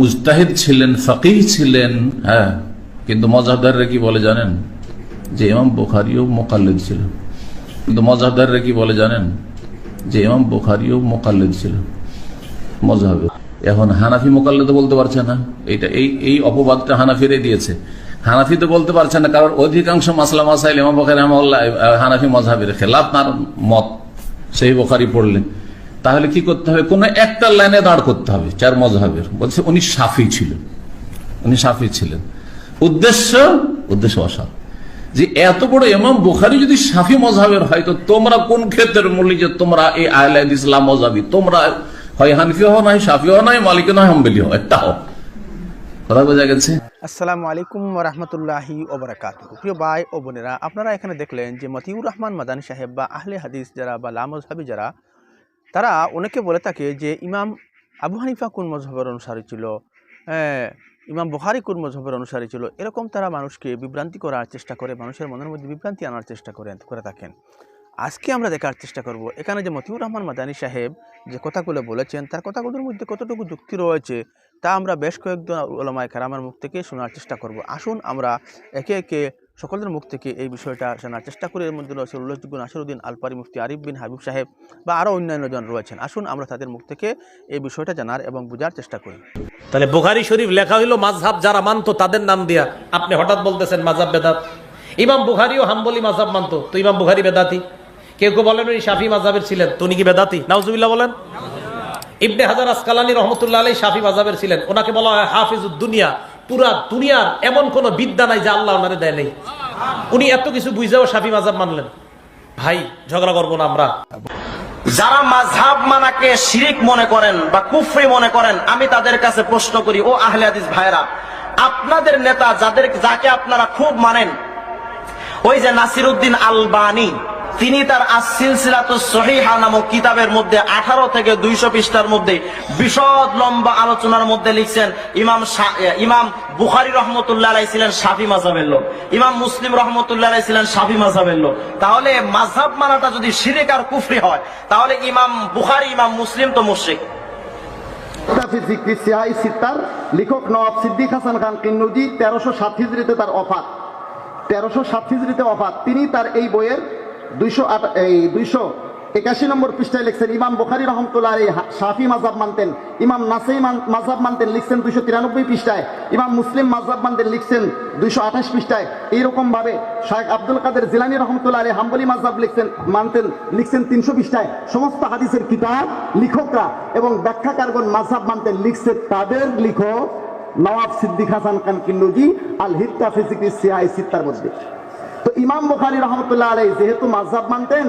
মুজতাহিদ ছিলেন, ফকিহ ছিলেন হ্যাঁ কিন্তু মজাহদাররা কি বলে জানেন? যে ইমাম বুখারিও মোকাল্লিদ ছিল। কিন্তু মজাহদাররা কি বলে জানেন? যে ইমাম বুখারিও মোকাল্লিদ ছিল। মজাহবে। এখন হানাফি মোকাল্লিদ বলতে পারছে না। এইটা, এই এই অপবাদটা হানাফিরে দিয়েছে। হানাফি তো বলতে পারছে না, কারণ অধিকাংশ মাসলা মাসাইল ইমাম বখারি হানাফি মজাহের খেলাফ তার মত। সেই বোখারি পড়লে। তাহলে কি করতে হবে? কোন একটা লাইনে দাঁড় করতে হবে, চার মজাহের বলছে উনি সাফি ছিলেন। উনি সাফি ছিলেন। উদ্দেশ্য উদ্দেশ্য অসাধ যে এত বড় এমাম বুখারি যদি সাফি মজাহের হয়, তো তোমরা কোন ক্ষেত্রের মূল্য যে তোমরা এই আহলাদ ইসলাম মজাবি তোমরা হয় হানফি হও নাই, সাফি হও নাই, মালিক নয় হাম্বেলি হও একটা হও। আসসালামু আলাইকুম রহমতুল্লাহি ওবরাকাত প্রিয় ভাই ও বোনেরা, আপনারা এখানে দেখলেন যে মতিউর রহমান মাদানী সাহেব বা আহলে হাদিস যারা বা লামজহাবি যারা তারা অনেকে বলে থাকে যে ইমাম আবু হানিফা কোন মজহবের অনুসারী ছিল? হ্যাঁ, ইমাম বুহারি কোন মজহবের অনুসারী ছিল? এরকম তারা মানুষকে বিভ্রান্তি করার চেষ্টা করে মানুষের মনের মধ্যে বিভ্রান্তি আনার চেষ্টা করেন করে থাকেন। আজকে আমরা দেখার চেষ্টা করব এখানে যে মতিউর রহমান মাদানী সাহেব যে কথাগুলো বলেছেন তার কথাগুলোর মধ্যে কতটুকু যুক্তি রয়েছে তা আমরা বেশ কয়েকজন ওলামায় কারামের মুখ থেকে শোনার চেষ্টা করব। আসুন আমরা একে একে সকলের মুখ থেকে এই বিষয়টা শোনার চেষ্টা করি। এর মধ্যে রয়েছে উল্লেখযোগ্য নাসিরুদ্দিন আলপারি, মুফতি আরিফ বিন হাবিব সাহেব বা আরও অন্যান্য জন রয়েছেন। আসুন আমরা তাদের মুখ থেকে এই বিষয়টা জানার এবং বোঝার চেষ্টা করি। তাহলে বুখারি শরীফ লেখা হইল মাঝহাব যারা মানতো তাদের নাম দিয়া। আপনি হঠাৎ বলতেছেন মাঝহাব বেদাত। ইমাম বুখারিও হাম্বলি মাঝহাব মানতো। তো ইমাম বুখারি বেদাতি? কেউ কেউ বলেন, উনি শাফি মাঝহাবের ছিলেন। তো উনি কি বেদাতি? নাউজুবিল্লাহ বলেন। ইবনে হাজার আসকালানি রহমতুল্লাহ আলাই শাফি মাঝহাবের ছিলেন। ওনাকে বলা হয় হাফিজুদ দুনিয়া। পুরা দুনিয়ার এমন কোন বিদ্যা নাই যে আল্লাহ ওনারে দেয় নেই। উনি এত কিছু বুঝাও শাফি মাঝহাব মানলেন। ভাই, ঝগড়া করব না আমরা। যারা মাঝহাব মানাকে শিরিক মনে করেন বা কুফরি মনে করেন, আমি তাদের কাছে প্রশ্ন করি, ও আহলে হাদিস ভাইরা আপনাদের নেতা যাদের যাকে আপনারা খুব মানেন, ওই যে নাসিরুদ্দিন আলবানি তিনি তার নামক কিতাবের মধ্যে আঠারো থেকে দুইশো পৃষ্ঠার মধ্যে বিশদ লম্বা আলোচনার মধ্যে লিখছেন ইমাম ইমাম বুখারি রহমতুল্লাহ ছিলেন শাফি মাঝাবের লোক। ইমাম মুসলিম রহমতুল্লাহ ছিলেন শাফি মাঝাবের লোক। তাহলে মাঝহাব মানাটা যদি শিরিক আর কুফরি হয়, তাহলে ইমাম বুখারি, ইমাম মুসলিম তো মুশরিক। লেখক নওয়াব সিদ্দিক হাসান খান কিন্নুজি তেরোশো সাত হিজড়িতে তার অফাত। তেরোশো সাত হিজড়িতে অফাত। তিনি তার এই বইয়ের দুইশো এই দুইশো একাশি নম্বর পৃষ্ঠায় লিখছেন, ইমাম বুখারি রহমতুল্লাহ এই শাফি মাজাব মানতেন, ইমাম নাসাই মাজাব মানতেন, লিখছেন দুইশো তিরানব্বই পৃষ্ঠায়, ইমাম মুসলিম মাজাব মানতেন, লিখছেন দুইশো আঠাশ পৃষ্ঠায়। এইরকম ভাবে শাহেখ আব্দুল কাদের জিলানি রহমতুল্লাহ আলী হাম্বলি মাজাব লিখছেন, মানতেন, লিখছেন তিনশো পৃষ্ঠায়। সমস্ত হাদিসের কিতাব, লিখকরা এবং ব্যাখ্যাকারগণ মাঝহাব মানতেন, লিখছে তাদের লিখক নওয়াব সিদ্দিক হাসান খান কিন্নুজি আল হিত্তা ফিজিকি সিআই সিত্তার মধ্যে। তো ইমাম বুখারী রহমতুল্লাহ আলাই যেহেতু মাঝহাব মানতেন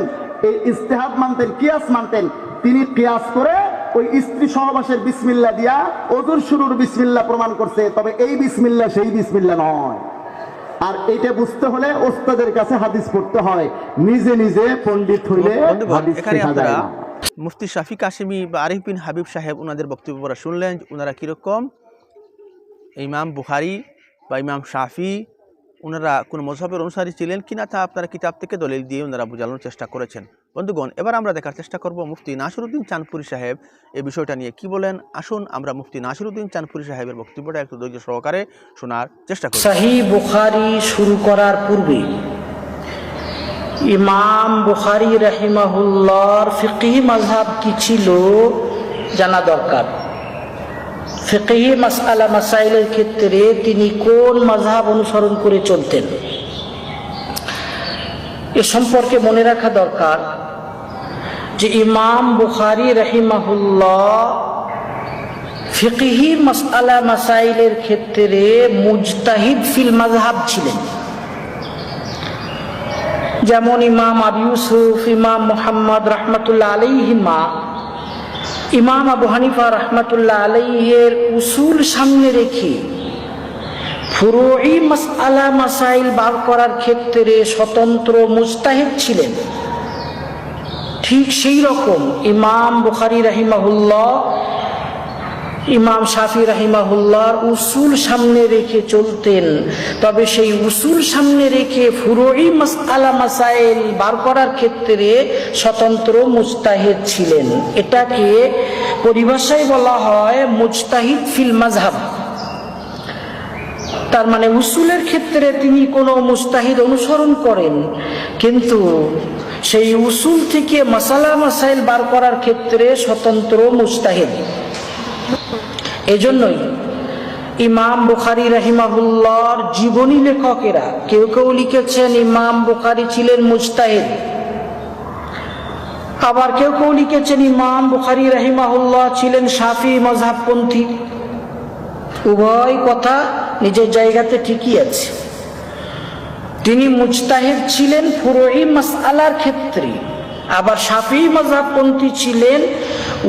এই ইস্তেহাদ মানতেন কিয়াস মানতেন তিনি কিয়াস করে ওই স্ত্রী সহবাসের বিসমিল্লা দিয়া অজুর শুরুর বিসমিল্লা প্রমাণ করছে তবে এই বিসমিল্লা সেই বিসমিল্লা নয়। আর এইটা বুঝতে হলে ওস্তাদের কাছে হাদিস পড়তে হয় নিজে নিজে পণ্ডিত হইলে হাদিস শেখা যায় না। মুফতি শাফি কাশিমি বা আরিফ বিন হাবিব সাহেব ওনাদের বক্তব্য পড়া শুনলেন ওনারা কীরকম? ইমাম বুখারি বা ইমাম শাফি ওনারা কোন মজহবের অনুসারী ছিলেন কিনা তা আপনারা কিতাব থেকে দলিল দিয়ে ওনারা বোঝানোর চেষ্টা করেছেন। বন্ধুগণ, এবার আমরা দেখার চেষ্টা করব মুফতি নাসিরুদ্দিন চাঁদপুরি সাহেব এই বিষয়টা নিয়ে কি বলেন। আসুন আমরা মুফতি নাসিরুদ্দিন চাঁদপুরি সাহেবের বক্তব্যটা একটু ধৈর্য সহকারে শোনার চেষ্টা করি। সাহি বুখারি শুরু করার পূর্বে ইমাম বুখারি রাহিমাহুল্লাহর ফিকি মাযহাব কি ছিল জানা দরকার। ফিকি মাসআলা মাসাইলের ক্ষেত্রে তিনি কোন মাযহাব অনুসরণ করে চলতেন? এ সম্পর্কে মনে রাখা দরকার যে ইমাম বুখারি রাহিমাহুল্লাহ ফিকহি মাসআলা মাসাইলের ক্ষেত্রে মুজতাহিদ ফিল মাজহাব ছিলেন। যেমন ইমাম আবু ইউসুফ, ইমাম মোহাম্মদ রহমতুল্লাহ আলাইহিমা ইমাম আবু হানিফা রহমতুল্লাহ আলাইহের উসুল সামনে রেখে মাসাইল বার করার ক্ষেত্রে স্বতন্ত্র মুস্তাহিদ ছিলেন। ঠিক সেই রকম ইমাম বুখারি রাহিমাহুল্লাহ ইমাম শাফি রাহিমাহুল্লাহর উসুল সামনে রেখে চলতেন। তবে সেই উসুল সামনে রেখে ফুরোই মাসআলা মাসাইল বার করার ক্ষেত্রে স্বতন্ত্র মুস্তাহিদ ছিলেন। এটাকে পরিভাষায় বলা হয় মুজতাহিদ ফিল মাজহাব তার মানে উসুলের ক্ষেত্রে তিনি কোনো মুস্তাহিদ অনুসরণ করেন, কিন্তু সেই উসুল থেকে মাসালা মাসাইল বার করার ক্ষেত্রে স্বতন্ত্র মুস্তাহিদ এজন্যই ইমাম বুখারি রাহিমাহুল্লাহর জীবনী লেখকেরা কেউ কেউ লিখেছেন, ইমাম বুখারি ছিলেন মুস্তাহিদ আবার কেউ কেউ লিখেছেন, ইমাম বুখারি রাহিমাহুল্লাহ ছিলেন সাফি মজাবপন্থী উভয় কথা নিজের জায়গাতে ঠিকই আছে। তিনি মুজতাহিদ ছিলেন ফুরোই মাসআলার ক্ষেত্রে, আবার সাফি মজাবপন্থী ছিলেন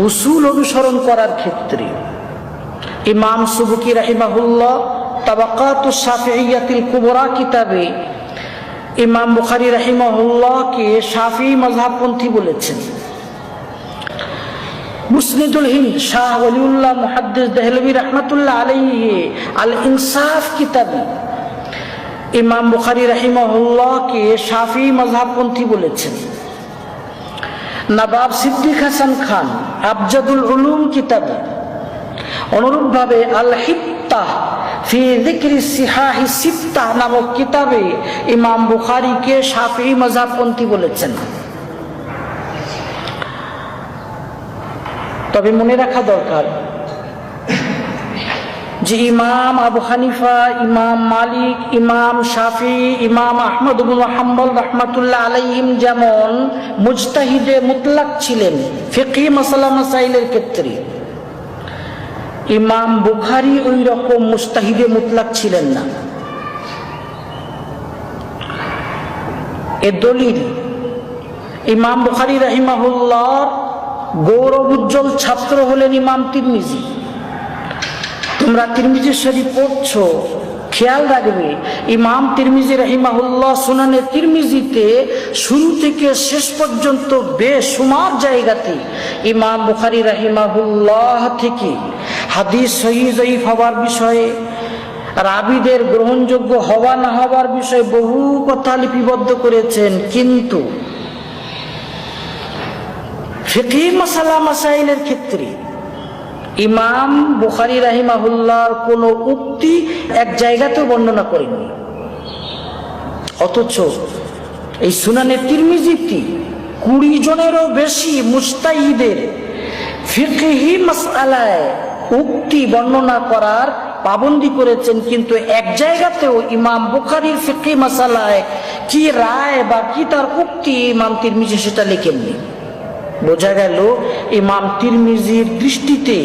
উসুল অনুসরণ করার ক্ষেত্রে। ইমাম সুবুকি রাহিমাহুল্লাহ তাবাকাত শাফিয়াতিল কুবরা কিতাবে ইমাম বুখারি রাহিমাহুল্লাহকে শাফি মজাবপন্থী বলেছেন। মুসনিদুল হিন্দ শাহ ওলিউল্লাহ মুহাদ্দিস দেহলভি রহমতুল্লাহ আলাইহি আল ইনসাফ কিতাবে ইমাম বুখারি রাহিমাহুল্লাহকে শাফি মজাবপন্থী বলেছেন। নবাব সিদ্দিক হাসান খান আবজাদুল উলুম কিতাবে অনুরূপভাবে আল হিত্তাহ ফি নামক কিতাবে ইমাম বুখারীকে শাফি মজাবপন্থী বলেছেন। তবে মনে রাখা দরকার যে ইমাম আবু হানিফা, ইমাম মালিক, ইমাম শাফি ইমাম আহমদ হাম্বল রহমাতুল্লাহ আলাইহিম যেমন মুজতাহিদে মুতলাক ছিলেন ফিকি মাসালা মাসাইলের ক্ষেত্রে। ইমাম বুখারি ওই রকম মুস্তাহিদে মুতলাক ছিলেন না। এ দলিল, ইমাম বুখারি রাহিমাহুল্লাহর গৌরব উজ্জ্বল ছাত্র হলেন ইমাম তিরমিজি। তোমরা তিরমিজি শরীফ পড়ছো, খেয়াল রাখবে, ইমাম তিরমিজি রাহিমাহুল্লাহ সুনানে তিরমিজিতে শুরু থেকে শেষ পর্যন্ত বেসুমার জায়গাতে ইমাম বুখারি রাহিমাহুল্লাহ থেকে হাদিস সহি জয়ীফ হওয়ার বিষয়ে, রাবিদের গ্রহণযোগ্য হওয়া না হওয়ার বিষয়ে বহু কথা লিপিবদ্ধ করেছেন, কিন্তু মাসাইলের ক্ষেত্রে ইমাম বুখারি রাহিমাহুল্লাহর কোন উক্তি এক জায়গাতেও বর্ণনা করেননি। অথচ এই সুনানে তিরমিজিটি কুড়ি জনেরও বেশি মুস্তাইদের ফিকহি মাসালায় উক্তি বর্ণনা করার পাবন্দি করেছেন, কিন্তু এক জায়গাতেও ইমাম বুখারির ফিকি মাসালায় কি রায় বা কি তার উক্তি ইমাম তিরমিজি সেটা লেখেননি। বোঝা গেল ইমাম তিরমিজির দৃষ্টিতে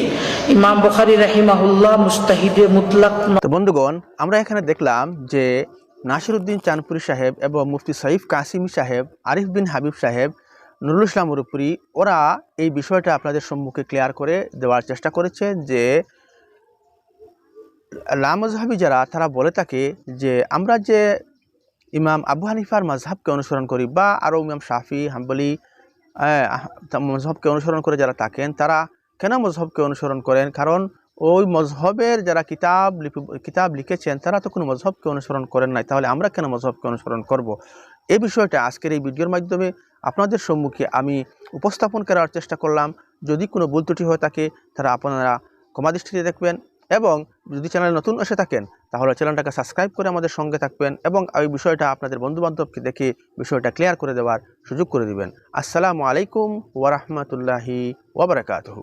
ইমাম বুখারি রাহিমাহুল্লাহ মুস্তাহিদে মুতলাক বন্ধুগণ, আমরা এখানে দেখলাম যে নাসিরুদ্দিন চাঁদপুরি সাহেব এবং মুফতি সঈফ কাসিমি সাহেব, আরিফ বিন হাবিব সাহেব নুরুল ইসলাম উরুপুরি ওরা এই বিষয়টা আপনাদের সম্মুখে ক্লিয়ার করে দেওয়ার চেষ্টা করেছে যে লামজহাবি যারা, তারা বলে থাকে যে, আমরা যে ইমাম আবু হানিফার মজহাবকে অনুসরণ করি বা আরও ইমাম শাফি, হাম্বলি মজহবকে অনুসরণ করে যারা থাকেন, তারা কেন মজহবকে অনুসরণ করেন কারণ ওই মজহবের যারা কিতাব লিপি, কিতাব লিখেছেন, তারা তো কোনো মজহবকে অনুসরণ করেন নাই তাহলে আমরা কেন মজহবকে অনুসরণ করব। এই বিষয়টা আজকের এই ভিডিওর মাধ্যমে আপনাদের সম্মুখে আমি উপস্থাপন করার চেষ্টা করলাম। যদি কোনো ভুল ত্রুটি হয়ে থাকে, তারা আপনারা ক্ষমা দৃষ্টিতে দেখবেন এবং যদি চ্যানেলে নতুন এসে থাকেন, তাহলে চ্যানেলটাকে সাবস্ক্রাইব করে আমাদের সঙ্গে থাকবেন এবং এই বিষয়টা আপনাদের বন্ধুবান্ধবকে দেখে বিষয়টা ক্লিয়ার করে দেওয়ার সুযোগ করে দিবেন। আসসালামু আলাইকুম ওরহমতুল্লাহি ওবরাকাতহু